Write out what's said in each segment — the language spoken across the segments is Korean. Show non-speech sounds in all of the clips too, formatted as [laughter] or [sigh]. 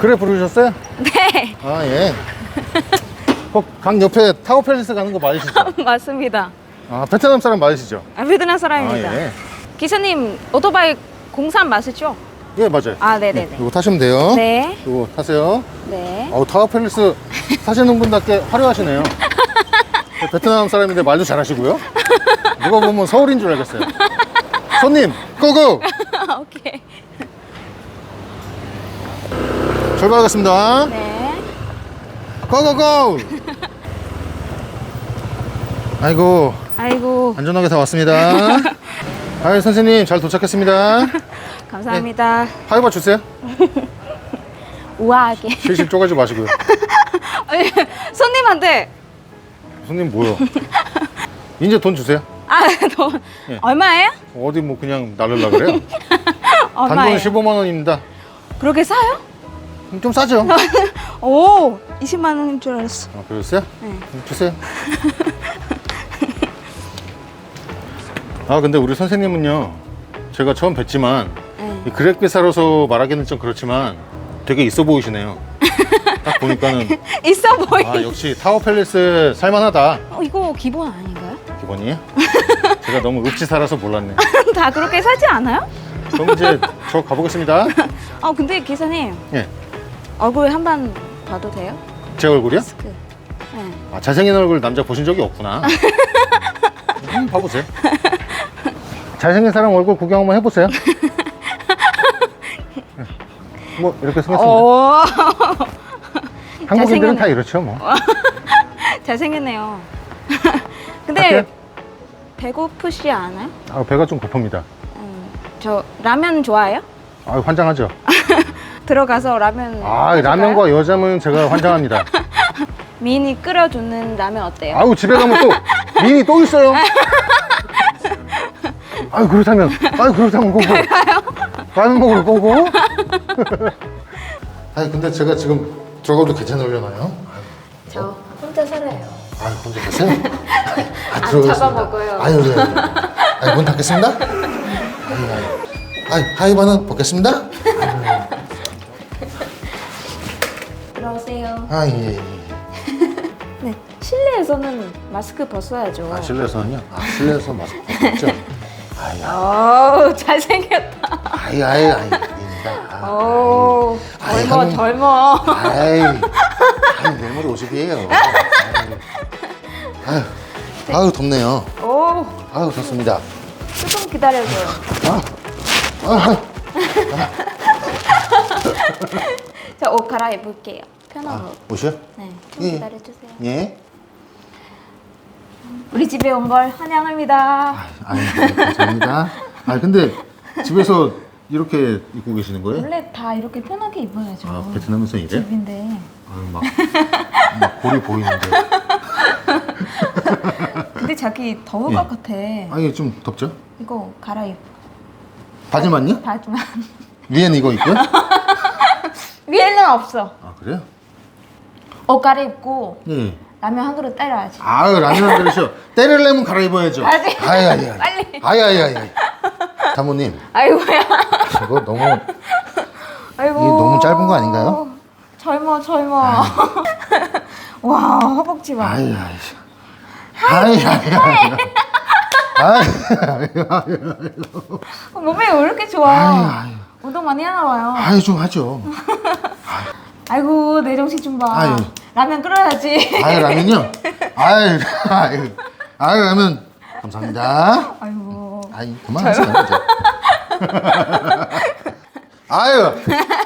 그래 부르셨어요? 네, 아 예. 어, 강 옆에 타워 팰리스 가는 거 맞으시죠? [laughs] 맞습니다. 아 베트남 사람 맞으시죠? 아, 베트남 사람입니다. 아, 예. 기사님, 오토바이 공산 맞으죠? 예 맞아요. 아, 네네 네. 이거 타시면 돼요. 네, 이거 타세요. 네. 어우 타워 팰리스 사시는 분답게 화려하시네요. [laughs] 베트남 사람인데 말도 잘하시고요. 누가 보면 서울인 줄 알겠어요. 손님 고고 오케이. 출발하겠습니다. 네. 고고고. [laughs] 아이고 아이고, 안전하게 다 왔습니다. [laughs] 아유 선생님 잘 도착했습니다. [laughs] 감사합니다. 하이바 주세요. 우아하게. 실실 쪼가지 마시고요. 아니, 손님한테, 손님 뭐요? 이제 돈 주세요. 아, 돈, 예. 얼마예요? 어디 뭐 그냥 나르려 그래요? 단돈 얼마예요? 15만 원입니다. 그렇게 사요? 좀 싸죠? [laughs] 오, 20만 원인 줄 알았어. 아, 그러세요? 네. 주세요. 아 근데 우리 선생님은요 제가 처음 뵀지만 네. 이 그렉 회사로서 말하기는 좀 그렇지만 되게 있어 보이시네요. 딱 보니까는 [laughs] 있어 보이. 아 역시 타워 팰리스 살만하다 어, 이거 기본 아닌가요? 기본이에요. 제가 너무 읍지 살아서 몰랐네. [laughs] 다 그렇게 사지 않아요? 그럼 이제 저 가보겠습니다. 아, 근데 기사님, 예, 얼굴 한 번 봐도 돼요? 제 얼굴이요? 그, 네. 아, 잘생긴 얼굴 남자 보신 적이 없구나. [laughs] 한번 봐보세요. 잘생긴 사람 얼굴 구경 한번 해보세요. [laughs] 뭐 이렇게 생겼습니다. 오, 한국인들은 잘생겼네. 다 이렇죠 뭐. [laughs] 잘생겼네요. 근데 갈게요. 배고프시 않아요? 아, 배가 좀 고픕니다. 음, 저 라면 좋아해요? 아, 환장하죠. 들어가서 라면. 아, 해줄까요? 라면과 여자면 제가 환장합니다. [laughs] 미니 끓여주는 라면 어때요? 아우 집에 가면 또 미니 또 있어요. [laughs] 아유 그렇다면, 아유 그렇다면 고고. 라면 먹으러 고고. [laughs] 아니 근데 제가 지금 들어가도 괜찮으려나요? 저 혼자 살아요. 아, 혼자 계세요? 아. 잡아먹어요. 아유, 네. 아유, 문 닫겠습니다. 아유, 아유. 아유, 하이바는 벗겠습니다. 아, 예, 예. [laughs] 네, 실내에서는 마스크 벗어야죠. 아, 실내에서는요? 아, 실내에서 마스크 벗죠? [laughs] 아이, 어우, 잘생겼다. 아이, 아이, 아이, 아닙니다. 오, 아이, 젊어, 한- 젊어. 아이, 아이, 내일 모레 50이에요. 아유, 아유, 덥네요. 오, 아유, 좋습니다. 조금 기다려줘요. 아, 아, [laughs] 자, 옷 갈아입을게요. 편하고. 아, 옷이요? 네, 좀 예. 기다려주세요. 예. 우리 집에 온 걸 환영합니다. 아유, 네, 감사합니다. 아, 근데 집에서 이렇게 입고 계시는 거예요? 원래 다 이렇게 편하게 입어야죠. 아, 베트남에서 이래? 집인데. 아유, 막, 막 볼이 보이는데. [laughs] 근데 자기 더울 예. 것 같아. 아니, 좀 덥죠? 이거 갈아입. 바지만요? 바지만. 위에는 이거 있고요? [laughs] 위에는 없어. 아, 그래요? 옷 갈아입고 예. 라면 한 그릇 때려야지. 아유, 라면 안 그러셔. [laughs] 때리려면 갈아입어야죠. 아직. 아이, 아이. 빨리. 아이, 아이, 아이. 사모님, 아이고야. 이거 너무, 아이고. 이게 너무 짧은 거 아닌가요? 젊어, 젊어. [laughs] 와, 허벅지 봐. 아이, 아이, 아이. 아이, 아이, 아이, 몸에 왜 이렇게 좋아? 아이, 아이. 운동 많이 하나 봐요. 아이, 좀 하죠. 아이고, 내 정신 좀 봐. 아유. 라면 끓여야지. 아유, 라면요? [laughs] 아유, 아유. 아유, 라면. 감사합니다. 아이고. 아이, 그만하세요, 이제. [laughs] 아유,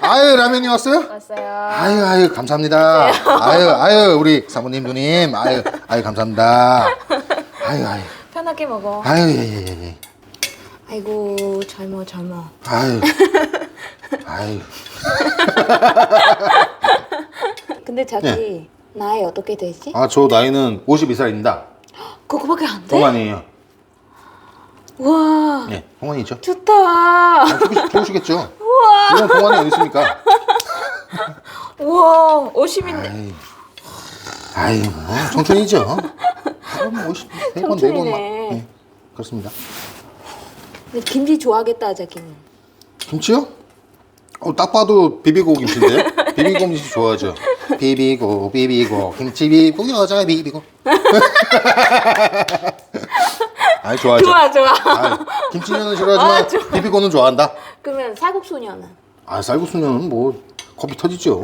아유, 라면이 왔어요? 왔어요. 아유, 아유, 감사합니다. 아유, 아유, 우리 사모님, 누님. 아유, 아유, 감사합니다. 아유, 아유. 편하게 먹어. 아유, 예, 예, 예, 예. 아이고, 젊어, 젊어. 아유. [laughs] 아유. [laughs] 근데 자기 나이 어떻게 되지? 아, 저 나이는 52살입니다. 그거밖에 안 돼? 동안이에요. 우와, 네, 동안이죠. 좋다. 아, 좋으시, 좋으시겠죠? 우와, 이런 동안이 어디 있습니까? [laughs] 우와, 50인데. 아이, 아이, 뭐, 청춘이죠. 그럼 50, 세 번, 네 번, 막. 청춘이네. 네, 그렇습니다. 근데 김치 좋아하겠다, 자기는. 김치요? 어, 딱 봐도 비비고 김치인데? 비비고 음식 좋아하죠. 비비고 비비고 김치 비비고 여자 비비고. [laughs] 아이 좋아하죠. 좋아 좋아. 아이, 김치는 싫어하지만 아, 좋아. 비비고는 좋아한다. 그러면 사국소녀는? 아 쌀국수는 뭐 커피 터지죠. 오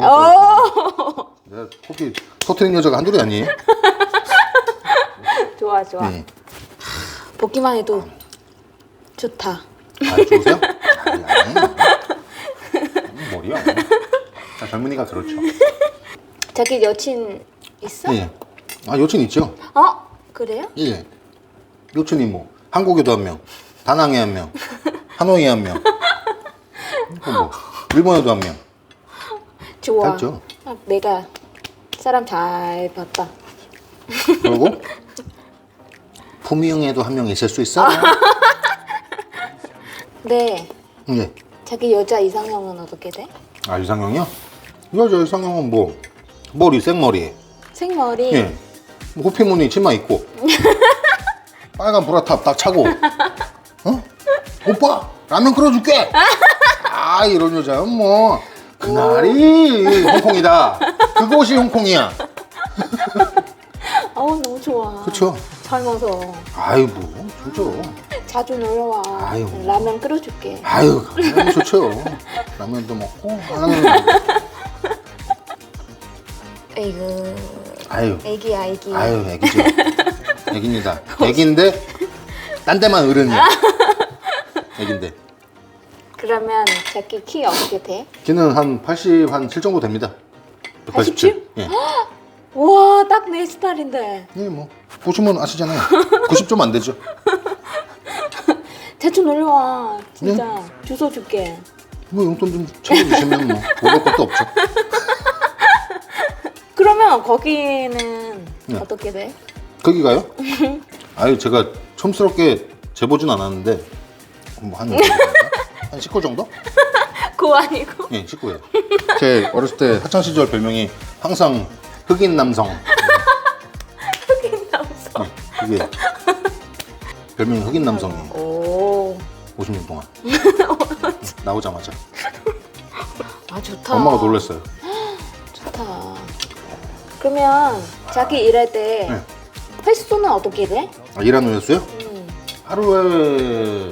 내가 커피 터트린 여자가 한둘이 아니에요. [laughs] 좋아 좋아. 네. 보기만 해도 좋다. 아 좋으세요? [laughs] 아니, 아니. 아, [laughs] 젊은이가 그렇죠. 자기 여친 있어? 예. 아 여친 있죠. 어 그래요? 예. 여친이 뭐 한국에도 한 명, 다낭에 한 명, [laughs] 하노이에 한 명, 또 뭐 일본에도 한 명. 좋아. 됐죠. 아, 내가 사람 잘 봤다. 그리고 [laughs] 품위형에도 한 명 있을 수 있어. 네. 예. 자기 여자 이상형은 어떻게 돼? 아 이상형이요? 여자 이상형은 뭐 머리 생머리. 생머리. 예. 뭐 호피무늬 치마 입고 [laughs] 빨간 브라탑 딱 차고 어? 오빠 라면 끓여줄게 아 이런 여자는 뭐 그날이 홍콩이다 그곳이 홍콩이야 [laughs] 어우 너무 좋아. 그쵸 젊어서 아유 뭐 좋죠 자주 놀러와. 아유. 라면 끓여줄게. 아유 너무 좋죠 라면도 먹고 아유, [laughs] 에이그 아유 애기. 아유 애기죠 애기입니다 애기인데 딴 데만 어른이야 애기인데 그러면 자기 키 어떻게 돼? 키는 한 80, 한 7 정도 됩니다. 87? 예. 와, 딱 내 스타일인데. 예, 뭐 보시면 아시잖아요. 90 좀 안 되죠. 자주 놀러와. 진짜. 네. 주소 줄게. 뭐 용돈 좀 챙겨주시면 뭐 먹을 것도 없죠. [laughs] 그러면 거기는 네. 어떻게 돼? 거기 가요? 아유 제가 촌스럽게 재보진 않았는데 뭐한 한 19 정도? [laughs] 그거 아니고. 예, 19예요. 제 어렸을 때 학창 시절 별명이 항상 흑인 남성. [laughs] 흑인 남성. 네, 그게 별명이 흑인 남성이에요. 오. 50년 동안 [laughs] 나오자마자 아, 좋다. 엄마가 놀랐어요. 좋다. 그러면 자기 일할 때 네. 횟수는 어떻게 돼? 아, 일하는 횟수요? 음. 하루에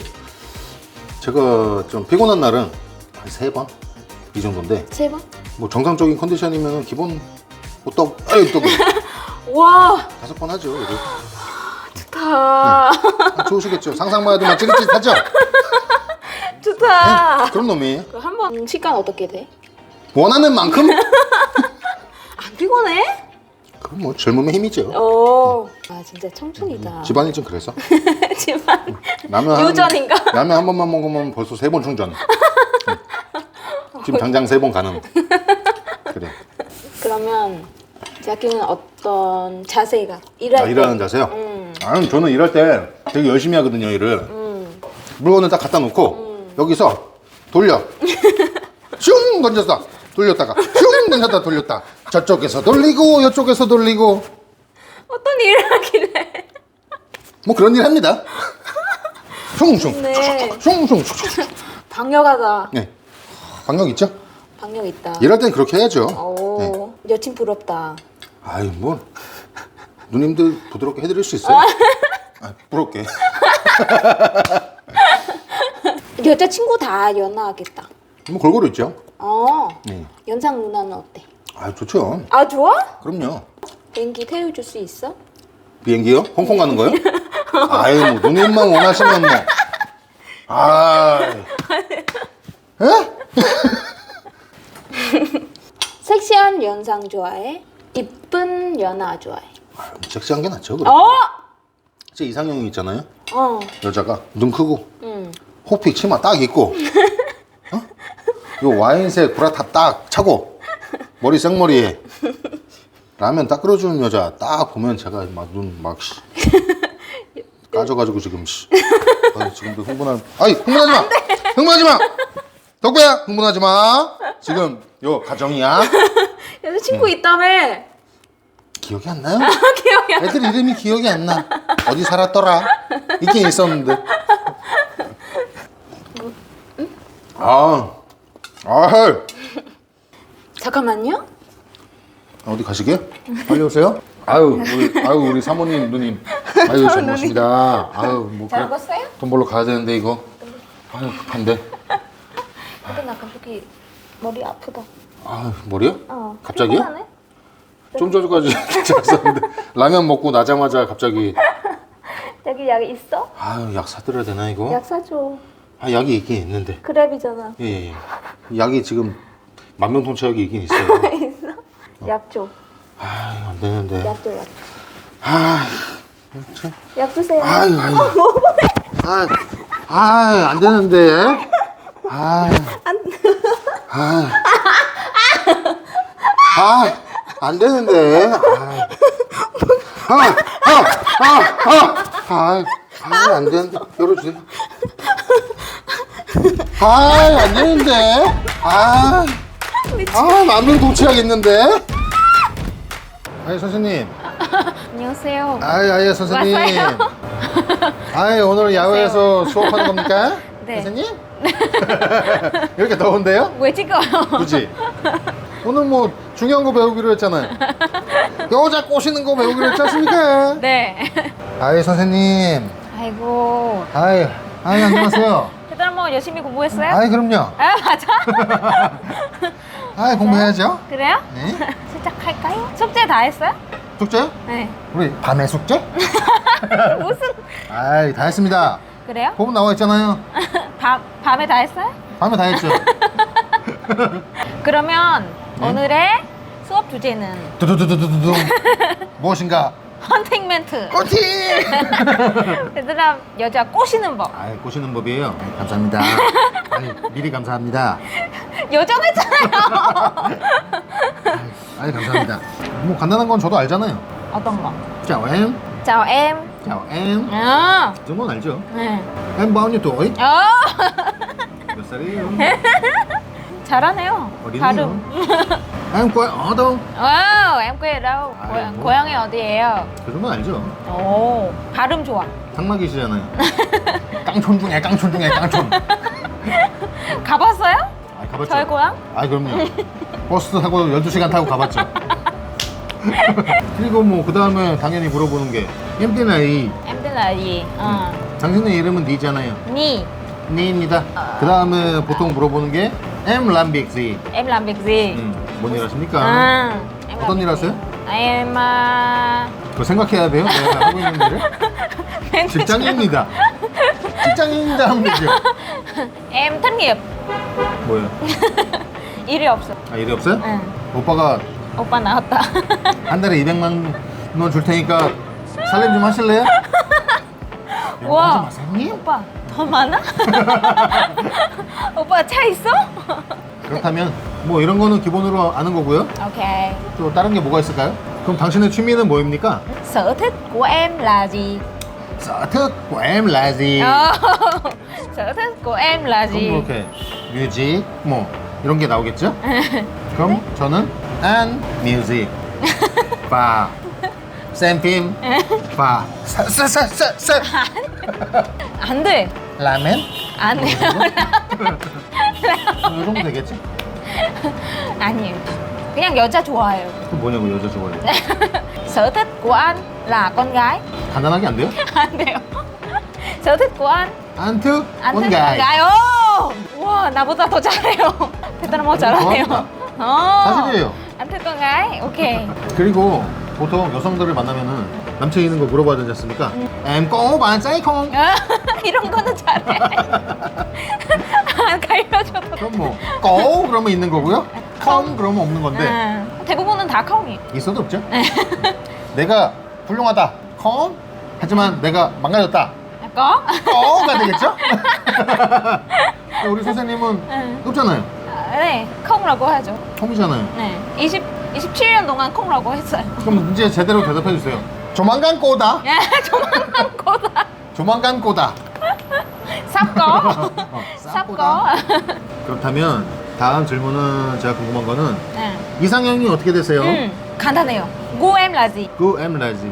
제가 좀 피곤한 날은 한 세 번? 이 정도인데 세 번? 뭐 정상적인 컨디션이면 기본 호떡 아유 떡 [laughs] 와, 다섯 번 하죠 그래도 좋다. 아, 좋으시겠죠 상상만 해도 막 찌릿찌릿하죠 [laughs] 좋다. 그런 놈이에요 그한번 시간 어떻게 돼? 원하는 만큼 [laughs] 안 피곤해? 그럼 뭐 젊음의 힘이죠 오. 아, 진짜 청춘이다. 집안이 좀 그래서 [laughs] 집안. 라면 한, 유전인가? 라면 한 번만 먹으면 벌써 세 번 충전 응. 지금 당장 세 번 가는 그래 그러면 자기는 어떤 자세가 일할 아, 때? 일하는 자세요? 음. 아니 저는 일할 때 되게 열심히 하거든요 일을 음. 물건을 딱 갖다 놓고 여기서 돌려 [laughs] 슝 던졌다 돌렸다가 슝 던졌다 돌렸다 저쪽에서 돌리고 이쪽에서 돌리고 어떤 일을 하길래? 뭐 그런 일 합니다 슝슝 네. 슝슝 방역하다. 네 방역 있죠? 방역 있다. 일할 땐 그렇게 해야죠 오. 여친 부럽다. 아유 뭐 누님들 부드럽게 해드릴 수 있어요? 아, 부럽게 [laughs] 여자 친구 다 연하하겠다. 뭐 골고루 있죠 어. 네. 연상 누나는 어때? 아 좋죠 아 좋아? 그럼요 비행기 태워줄 수 있어? 비행기요? 홍콩 가는 거요? 아유, 뭐, 누님만 원하시면 뭐. 아. 에? [laughs] 섹시한 연상 좋아해? 이쁜 연하 좋아해? 섹시한 게 낫죠, 그래. 어? 제 이상형이 있잖아요. 어. 여자가 눈 크고, 응. 호피 치마 딱 입고, [laughs] 어? 요 와인색 브라탑 딱 차고, 머리 생머리에, 라면 딱 끓여주는 여자 딱 보면 제가 막 눈 막, 씨. [laughs] 까져가지고 지금, 씨. 아, 지금도 흥분한, 아이, 흥분하지 마! 흥분하지 마! 덕배야! 흥분하지 마! 지금 요 가정이야. [laughs] 여자 친구 있다며? 기억이 안 나요? [laughs] 기억이 안 애들 이름이 기억이 안 나. 어디 살았더라? 있긴 있었는데. 아, 아, 잠깐만요. 아, 어디 가시게? 빨리 오세요. 아유, 우리, 아유, 우리 사모님, 누님. 아유, 잘 먹습니다. 아유, 뭐, 잘. 먹었어요? 돈 벌러 가야 되는데, 이거. 아유, 급한데. 근데 나 갑자기 머리 아프다. 아유, 머리요? 어. 갑자기요? 피곤하네? 좀 전까지 [laughs] 괜찮았는데. 라면 먹고 나자마자 갑자기. 여기 약 있어? 아유, 약 사드려야 되나, 이거? 약 사줘. 아, 약이 있긴 있는데. 그랩이잖아. 예, 예. 예. 약이 지금 만병통치약이 있긴 있어요. [laughs] 있어? 약 줘. 아, 안 되는데. 약 줘, 약 줘. 아, 참. 약 주세요. 아유, 아유. 아유, 아유, 안 되는데. 아유. 아유. 아, 안 되는데. 아유. 아, 아, 아, 아, 아, 아, 안 되는데. 열어주세요. 아, 안 되는데. 아, 아, 만명 도치하겠는데. 아니, 선생님. 안녕하세요. 아이, 아이, 선생님. 왔어요? 아이, 오늘 야외에서 수업하는 겁니까? 네. 선생님? [laughs] 이렇게 더운데요? 왜 찍어요? 그지? 오늘 뭐 중요한 거 배우기로 했잖아요. [laughs] 여자 꼬시는 거 배우기로 했지 않습니까? 네. 아이, 선생님. 아이고. 아이, 아이, 안녕하세요. 대단한 열심히 공부했어요? 아이, 그럼요. 아, 맞아? [laughs] 아이, 공부해야죠. 그래요? 네. [laughs] 시작할까요? 숙제 다 했어요? 숙제요? 네. 우리 밤에 숙제? 무슨 아이, 다 했습니다. 그래요? 보면 나와 있잖아요. 밤 밤에 다 했어요? 밤에 다 했죠. 그러면 네? 오늘의 수업 주제는 두두두두두두. [laughs] 무엇인가? 헌팅 멘트. 꼬티! [laughs] 얘들아 여자 꼬시는 법. 아이, 꼬시는 법이에요. 아이, 감사합니다. [laughs] 아이, 미리 감사합니다. 여정했잖아요. 아이, 감사합니다. 뭐 간단한 건 저도 알잖아요. 어떤 거? Chào em. 아, 이 정도는 알죠? 네. Bao nhiêu tuổi? 어, 몇 살이에요? 잘하네요. 어린이요? 발음. Quê ở đâu? 와우, đâu? 아이, 뭐. 고향이 어디예요? 그 정도는 알죠? 오, 발음 좋아. 상막이시잖아요. [laughs] 깡촌 중에 깡촌 중에 깡촌. [laughs] 가봤어요? 아, 가봤죠? 저희 고향? 아, 그럼요. 버스 타고 12시간 타고 가봤죠. [laughs] 그리고 뭐 그 다음에 당연히 물어보는 게 là gì? 어. 당신의 이름은 니잖아요. Nhi. 니입니다. 그 다음에 보통 물어보는 게 em làm việc gì? Em làm việc gì? 음, 뭔 일 하십니까? 아, em 어떤 일 하세요? À, em à, 그거 생각해야 돼요. 내가 하고 있는 일을. [laughs] 직장인입니다. 직장인입니다 하면 되죠. em thất nghiệp. 뭐예요? [laughs] 일이 없어. 아 일이 없어요? 응. 오빠가 오빠 나왔다. [laughs] 한 달에 200만 원 줄 테니까 살림 좀 하실래요? 하지 마세요. 오빠 더 많아? 오빠 차 있어? 그렇다면 뭐 이런 거는 기본으로 아는 거고요. 오케이. 또 다른 게 뭐가 있을까요? 그럼 당신의 취미는 뭐입니까? Sở thích của em là gì? sở thích của em là gì? 어, sở thích của em là 그럼 gì? 뭐 이렇게 뮤직 뭐 이런 게 나오겠죠? 그럼 저는 an music và xem phim và sa sa sa sa sa 안 돼. 라멘 안 돼요. 이 정도 되겠지? 아니에요. 그냥 여자 좋아해요. 그 뭐냐고 여자 좋아해 Sở thích của anh là con gái. 간단하게 안 돼요? [laughs] 안 돼요. Sở thích của anh 안 특, 안원 thích con 가이 gái. 오! 와, 나보다 더 잘해요. [laughs] 베트남어 뭐 잘하네요. 좋아합니다. 어. 사실이에요 안 thích con gái. 오케이. 그리고 보통 여성들을 만나면은 남친 있는 거 물어봐야 되지 않습니까? bạn trai không? 이런 거는 잘해. [laughs] 안 가르쳐줘도. 그럼 뭐 có 그러면 있는 거고요 không 그러면 없는 건데 응. 대부분은 다 컴이. 있어도 없죠? [laughs] 내가 훌륭하다 không 하지만 내가 망가졌다 có? 어가 되겠죠? [laughs] 우리 선생님은 응. 없잖아요 아, 네, 콩라고 하죠. 컴이잖아요 네, 20, 27년 동안 콩라고 했어요. 그럼 이제 제대로 대답해 주세요 조만간 꼬다 야, 조만간 거다. 조만간 꼬다 có. [laughs] 어, có. 그렇다면 다음 질문은 제가 궁금한 거는 네. 이상형이 어떻게 되세요? 음, 간단해요. 구 em là gì?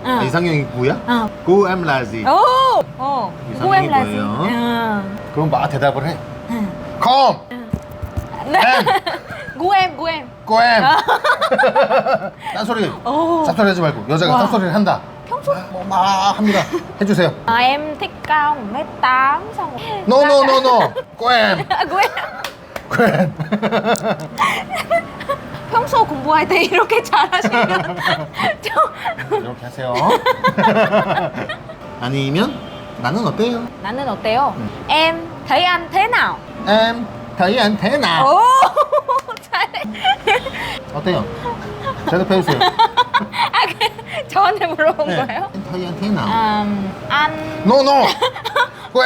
응. 아, 이상형이 구야? 어. 구 là gì? 오! 어. 이상형이 là gì? 뭐예요? 응. 그럼 막 대답을 해 응. 컴! 네. em gu em 꼬엠. 딴소리. 오. 쌉소리 하지 말고 여자가 와. 딴소리를 한다. 평소 뭐, 막 합니다. 해주세요. em thích cao 1m8 xong rồi No no no no. 꼬엠. 아, 꼬엠. 평소 공부할 때 이렇게 잘하시면 저 이렇게 하세요. 아니면 나는 어때요? 나는 어때요? Em thấy anh thế nào? em thấy anh thế nào? 오. [laughs] 어때요? 대답해주세요. [laughs] 아, 그, 저한테 물어본 네. 거예요? thế nào? 음, anh No no.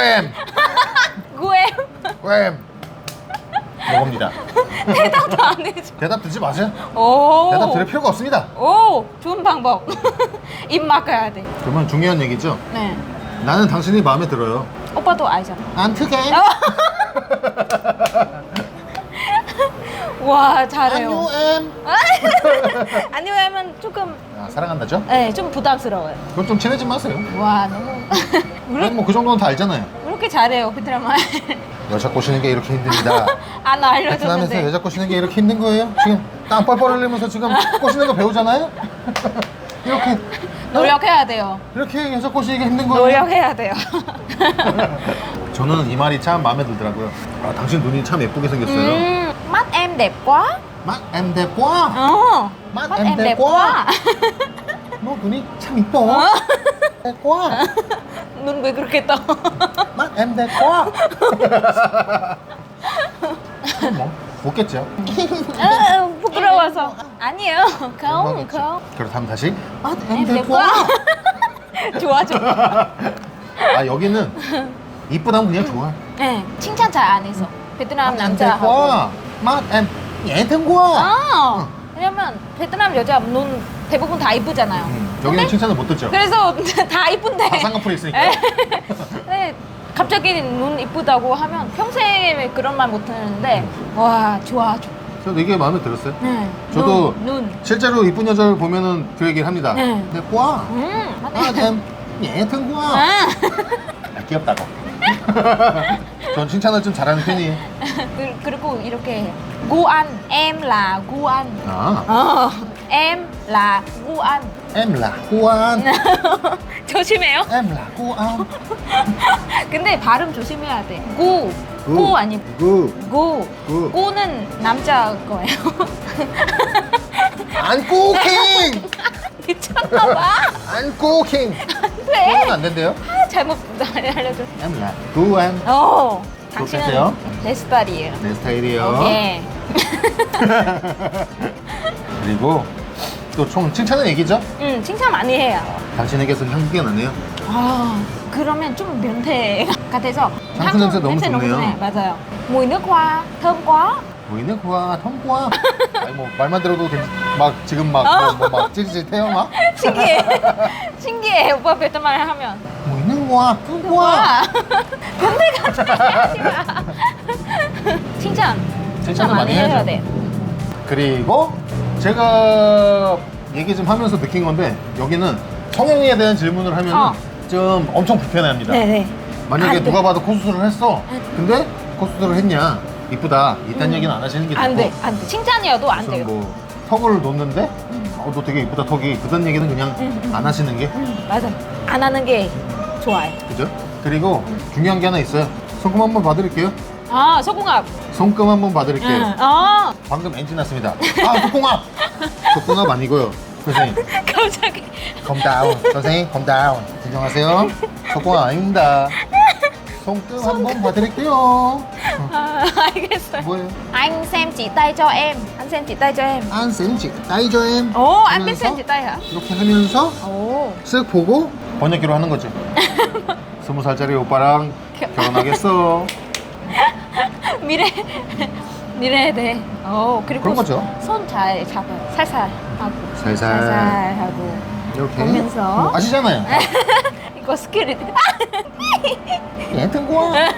em 꼬엠. 이겁니다. 대답도 안 해줘. 대답 듣지 마세요. 오. 대답 들을 필요가 없습니다. 오, 좋은 방법. [laughs] 입 막아야 돼. 그러면 중요한 얘기죠. 네. 나는 당신이 마음에 들어요. 오빠도 알잖아. 안 트게. 와, 잘해요. 안녕 em. 아니요, 하면 조금, 아, 사랑한다죠? 네, 좀 부담스러워요. 그럼 좀 친해지 마세요. 와, 너무. [laughs] 왜 뭐그 정도는 다 알잖아요. 이렇게 잘해요, 베트남 말. [laughs] 여자 꼬시는 게 이렇게 힘듭니다. [laughs] 안 베트남에서 알려줬는데. 여자 꼬시는 게 이렇게 힘든 거예요? 지금 땀 뻘뻘 흘리면서 지금 꼬시는 거 배우잖아요? 이렇게 노력해야 돼요. 이렇게 여자 꼬시기가 힘든 거예요? 노력해야 돼요. 저는 이 말이 참 마음에 들더라고요. 아, 당신 눈이 참 예쁘게 생겼어요. 음, mắt em đẹp quá. 맛 em đẹp quá. 어. mắt mắt em em đẹp đẹp quá. 너 눈이 참 이뻐. 어? đẹp quá. 눈 왜 그렇게 떠? mắt em đẹp quá. 뭐 웃겠죠? 아, 부끄러워서. 아니에요. không, không. 그렇다면 다시 맛 em đẹp quá. 좋아, 좋아. 아 여기는 이쁘다면 그냥 좋아. 네, 칭찬 잘 안 해서. 베트남 남자하고. 맛 em nhẹ thương quá. 아, 왜냐면 베트남 여자 눈 대부분 다 이쁘잖아요. 음, 여기는 근데 칭찬을 못 듣죠. 그래서 [laughs] 다 이쁜데. 다 쌍꺼풀이 있으니까. 네, [laughs] 갑자기 눈 이쁘다고 하면 평생에 그런 말 못 하는데 와 좋아 좋아. 저도 이게 마음에 들었어요. 네, 저도 눈. 눈. 실제로 이쁜 여자를 보면은 그 얘기를 합니다. 네. đẹp quá. 음, 맞네. 맛 em nhẹ thương quá. 아. 아, 귀엽다고. [laughs] 전 칭찬을 좀 잘하는 편이에요. [laughs] 그- 그리고 이렇게 구안 em là 구안. 아, 어, em là 구안. em là Guan. 조심해요. em là Guan. 근데 발음 조심해야 돼. 구, 구 아니 구. 구. 구. 구는 남자 거예요. 안 꾸킹. [laughs] 미쳤나봐. 안 꾸킹. 왜? 그러면 안 된대요. 아, 잘못 알려줘. là Guan. 어, 당신은. 내 스타일이에요. 내 스타일이에요. 오케이. [laughs] 그리고 또 총 칭찬의 얘기죠. 응, 칭찬 많이 해요. 당신에게서 향기가 나네요. 아, 그러면 좀 변태 같아서. 향수 냄새 너무 좋네요. 좋네. 맞아요. mùi nước hoa thơm quá. 보이는 구아, 통구아. 아니 뭐 말만 들어도 괜찮- 막 지금 막뭐막 찌릿찌릿해요 막. [laughs] 신기해. [laughs] 신기해. 오빠 베트말 하면. 보이는 구아, 통구아. 와. 변태 같아. 하지 마. 칭찬. 칭찬 많이 해야. 돼. 그리고 제가 얘기 좀 하면서 느낀 건데 여기는 성형에 대한 질문을 하면 어. 좀 엄청 불편해합니다. 네네. 만약에 안 돼. 누가 봐도 코수술을 했어. 근데 코수술을 했냐? 이쁘다. 이딴 얘기는 안 하시는 게 좋고. 안 돼. 안 돼. 칭찬이어도 안 무슨 돼요. 뭐 턱을 놓는데 어, 너 되게 이쁘다 턱이 그런 얘기는 그냥 음, 음. 안 하시는 게 응, 맞아. 안 하는 게 좋아요. 그죠? 그리고 중요한 게 하나 있어요. 손금 한번 봐드릴게요. 아, 소궁합. 손금 한번 봐드릴게요. 응. 아, 방금 엔진 났습니다. 아, 속궁합! 속궁합 아니고요. 선생님, [laughs] 갑자기. 컴다운. 선생님, 컴다운. 진정하세요. 속궁합 아닙니다. 손금 한번 봐드릴게요. [laughs] 아, 알겠어요. 뭐예요? Anh xem chỉ tay cho em. Anh xem chỉ tay cho em. 안 센지, 따이죠 엠. 오, 하면서 chỉ tay hả? 이렇게 하면서 오. 쓱 보고 번역기로 하는 거죠. [laughs] 스무 살짜리 오빠랑 결혼하겠어. [laughs] 미래 미래에 대해. 오, 그리고 그런 거죠. 손 잘 잡아요. 살살 하고. 살살. 살살 하고. 이렇게 보면서. 뭐 아시잖아요. 이거 스킬이. 거야.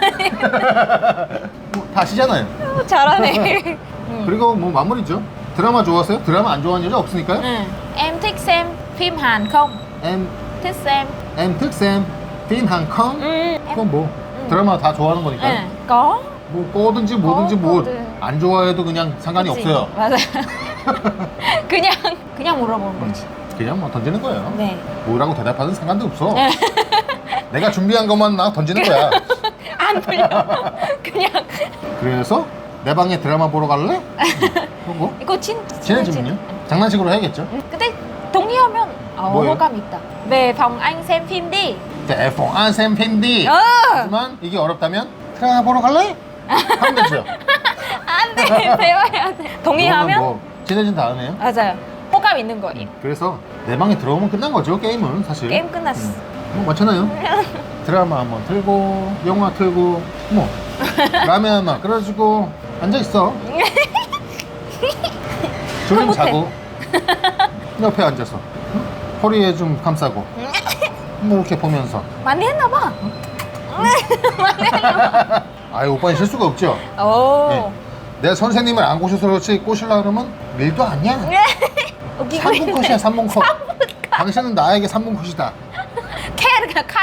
뭐다 아시잖아요. 아, 잘하네. 응. [laughs] 그리고 뭐 마무리죠. 드라마 좋아하세요? 드라마 안 좋아하는 여자 없으니까요. 응. Em thích xem phim Hàn không? em thích xem. em 특쌤 한컴 응. 그건 뭐 드라마 다 좋아하는 거니까요. 응. có. 뭐 뭐든지 뭐든지 có 뭐 từ- 안 좋아해도 그냥 상관이 그치? 없어요. 맞아요. [laughs] 그냥 그냥 물어보는 거지. 그냥 뭐 던지는 거예요. 네. 뭐라고 대답하는 상관도 없어. 내가 준비한 것만 막 던지는 거야. [laughs] 안 풀려. [laughs] 그냥 그래서 내 방에 드라마 보러 갈래? [laughs] 그거 이거 진 친해지면요? 장난식으로 해야겠죠. 응, 근데 동의하면 어, 뭐예요? 호감 있다. Về phòng anh xem phim đi. 대포 안샘 팬디. 어. 하지만 이게 어렵다면 드라마 보러 갈래? 하면 되죠. 안 돼. 배워야 돼. 동의하면 뭐 친해진 다음에요. 맞아요. 호감 있는 거임. 그래서 내 방에 들어오면 끝난 거죠 게임은 사실. 게임 끝났어. 뭐 맞잖아요. [laughs] 드라마 한번 틀고 영화 틀고 뭐 라면 하나 끓여주고 앉아 있어. 못해. 자고 [laughs] 옆에 앉아서 응? 허리에 좀 감싸고 [laughs] 뭐 이렇게 보면서 많이 했나 봐. 아유 오빠는 실수가 없죠. 오. 네. 내 선생님을 안 꼬셔서 그렇지 꼬실라 그러면 밀도 아니야. 웃기고 3분 있네. 컷이야 3분 컷. 당신은 나에게 3분 컷이다.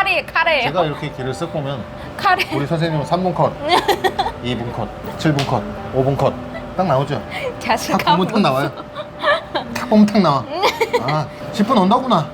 캐 카레 카레. 제가 이렇게 길을 쓱 보면 카레. 우리 선생님은 3분 컷, [laughs] 2분 컷, 7분 컷, 5분 컷. 딱 나오죠? 탁 자신감. 보면 딱 나와요. 탁 보면 딱 [laughs] 나와. [laughs] 아, 10분 온다구나.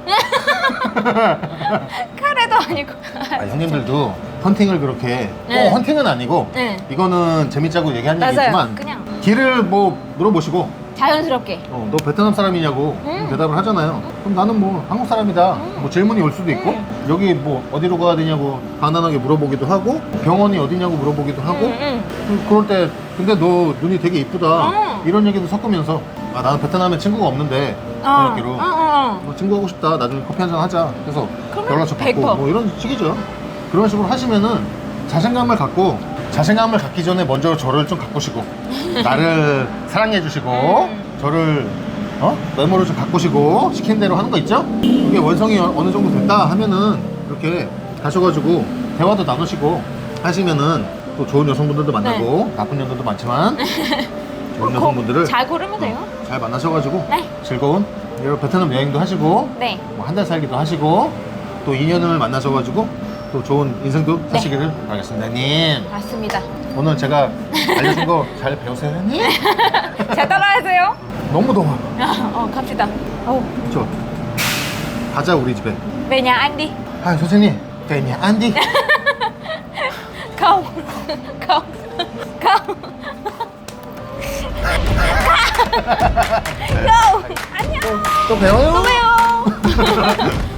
카레도 아니고. 아, 형님들도 헌팅을 그렇게 네. 꼭 헌팅은 아니고 네. 이거는 재밌자고 얘기한 맞아요. 얘기지만 그냥. 길을 뭐 물어보시고 자연스럽게. 어, 너 베트남 사람이냐고 음. 대답을 하잖아요. 그럼 나는 뭐 한국 사람이다. 뭐 질문이 올 수도 있고 음. 여기 뭐 어디로 가야 되냐고 간단하게 물어보기도 하고 병원이 어디냐고 물어보기도 하고 응, 응. 그- 그럴 때 근데 너 눈이 되게 이쁘다 음. 이런 얘기도 섞으면서 아 나는 베트남에 친구가 없는데 어. 번호기로 어, 어, 뭐 친구 하고 싶다 나중에 커피 한잔 하자 그러면 연락처 받고 100%. 뭐 이런 식이죠 그런 식으로 하시면은 자신감을 갖고 자신감을 갖기 전에 먼저 저를 좀 가꾸시고 [laughs] 나를 사랑해 주시고 음. 저를 어? 메모를 좀 가꾸시고 시킨 대로 하는 거 있죠? 이게 원성이 어- 어느 정도 됐다 하면은 이렇게 가셔가지고 대화도 나누시고 하시면은 또 좋은 여성분들도 만나고 나쁜 년들도 많지만 좋은 여성분들을 잘 고르면 돼요. 잘 만나셔가지고 네. 즐거운 여러 베트남 여행도 하시고 네. 뭐 한 달 살기도 하시고 또 인연을 만나셔가지고 또 좋은 인생도 네. 사시기를 바라겠습니다 님 맞습니다. 오늘 제가 알려준 거 잘 배우세요 님 [laughs] 잘 따라하세요. 너무 더워 어, 갑시다. 어, 그쵸 가자 우리 집에 anh đi. 아 선생님 괜히 안디 Không. Không. Không. Không. 안녕. 또 배워요 또 봬요. [laughs]